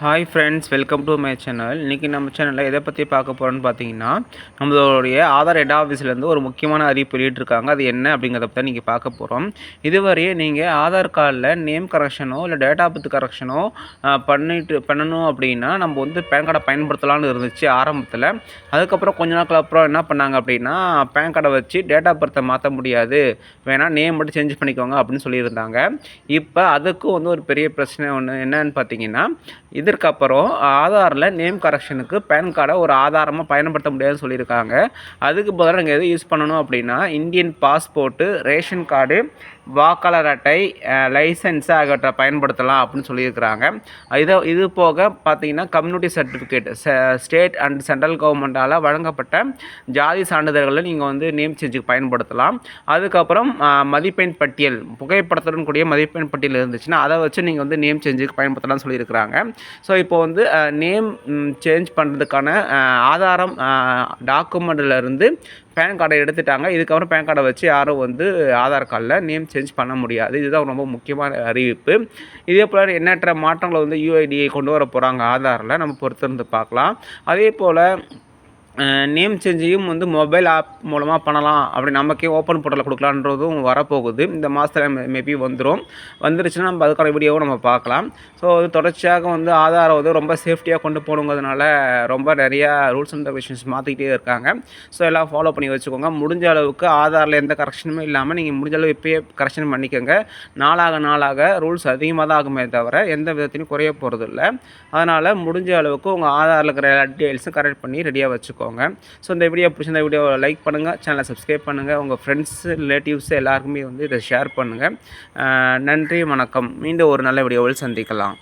Hi friends welcome to my channel இன்றைக்கி நம்ம சேனலில் எதை பற்றி பார்க்க போகிறோன்னு பார்த்தீங்கன்னா நம்மளுடைய ஆதார் ஹெட் ஆஃபீஸ்லேருந்து ஒரு முக்கியமான அறிவிப்பு வெளியிட்ருக்காங்க அது என்ன அப்படிங்கிறத பற்றி நீங்கள் பார்க்க போகிறோம் இதுவரையே நீங்கள் ஆதார் கார்டில் நேம் கரெக்ஷனோ இல்லை டேட் ஆஃப் பர்த் கரெக்ஷனோ பண்ணிட்டு பண்ணணும் அப்படின்னா நம்ம வந்து பேன் கார்டை பயன்படுத்தலாம்னு இருந்துச்சு ஆரம்பத்தில். அதுக்கப்புறம் கொஞ்ச நாட்கள் அப்புறம் என்ன பண்ணாங்க அப்படின்னா பேன் கார்டை வச்சு டேட் ஆஃப் பர்த்தை மாற்ற முடியாது. வேணால் நேம் மட்டும் சேஞ்ச் பண்ணிக்கோங்க அப்படின்னு சொல்லியிருந்தாங்க. இப்போ அதுக்கும் வந்து ஒரு பெரிய பிரச்சனை ஒன்று என்னன்னு பார்த்தீங்கன்னா இது இதற்கப்புறம் ஆதாரில் நேம் கரெக்ஷனுக்கு பேன் கார்டை ஒரு ஆதாரமாக பயன்படுத்த முடியாதுன்னு சொல்லியிருக்காங்க. அதுக்கு பதிலாக நீங்கள் எது யூஸ் பண்ணணும் அப்படின்னா இந்தியன் பாஸ்போர்ட்டு ரேஷன் கார்டு வாக்காளர் அட்டை லைசன்ஸ் ஆகியவற்றை பயன்படுத்தலாம் அப்படின்னு சொல்லியிருக்கிறாங்க. இதை இது போக பார்த்தீங்கன்னா community certificate state and central கவர்மெண்ட்டால் வழங்கப்பட்ட ஜாதி சான்றிதழ்களை நீங்கள் வந்து நேம் சேஞ்சுக்கு பயன்படுத்தலாம். அதுக்கப்புறம் மதிப்பெண் பட்டியல் புகைப்படத்துடன் கூடிய மதிப்பெண் பட்டியல் இருந்துச்சுன்னா அதை வச்சு நீங்கள் வந்து நேம் சேஞ்சுக்கு பயன்படுத்தலாம்னு சொல்லியிருக்கிறாங்க. ஸோ இப்போ வந்து நேம் சேஞ்ச் பண்ணுறதுக்கான ஆதாரம் டாக்குமெண்ட்டில் இருந்து பேன் கார்டை எடுத்துட்டாங்க. இதுக்கப்புறம் பேன் கார்டை வச்சு யாரும் வந்து ஆதார் கார்டில் நேம் சேஞ்ச் பண்ண முடியாது. இதுதான் ரொம்ப முக்கியமான அறிவிப்பு. இதே போல் எண்ணற்ற மாற்றங்களை வந்து யூஐடியை கொண்டு வர போகிறாங்க ஆதாரில். நம்ம பொறுத்திருந்து பார்க்கலாம். அதே போல் நேம் சேஞ்சையும் வந்து மொபைல் ஆப் மூலமாக பண்ணலாம். அப்படி நமக்கே ஓப்பன் போர்ட்டலில் கொடுக்கலான்றதும் வரப்போகுது. இந்த மாதத்தில் மேபி வந்துடும் வந்துருச்சுன்னா நம்ம அதுக்கான வீடியோவும் நம்ம பார்க்கலாம். ஸோ அது தொடர்ச்சியாக வந்து ஆதாரை வந்து ரொம்ப சேஃப்டியாக கொண்டு போகணுங்கிறதுனால ரொம்ப நிறையா ரூல்ஸ் அண்ட் ரெகுலேஷன்ஸ் மாற்றிக்கிட்டே இருக்காங்க. ஸோ எல்லாம் ஃபாலோ பண்ணி வச்சுக்கோங்க. முடிஞ்ச அளவுக்கு ஆதாரில் எந்த கரெக்ஷனுமே இல்லாமல் நீங்கள் முடிஞ்ச அளவு இப்போயே கரெக்ஷன் பண்ணிக்கோங்க. நாளாக நாளாக ரூல்ஸ் அதிகமாக தான் ஆகுமே தவிர எந்த விதத்திலையும் குறைய போகிறது இல்லை அதனால் முடிஞ்ச அளவுக்கு உங்கள் ஆதாரில் இருக்கிற எல்லா டீட்டெயில்ஸும் கரெக்ட் பண்ணி ரெடியாக வச்சுக்கோங்க. ஸோ இந்த வீடியோ பிடிச்சிருந்த வீடியோவை லைக் பண்ணுங்கள் சேனலை சப்ஸ்கிரைப் பண்ணுங்கள் உங்கள் ஃப்ரெண்ட்ஸ் ரிலேட்டிவ்ஸ் எல்லாருக்குமே வந்து இதை ஷேர் பண்ணுங்கள் நன்றி வணக்கம். மீண்டும் ஒரு நல்ல வீடியோவில் சந்திக்கலாம்.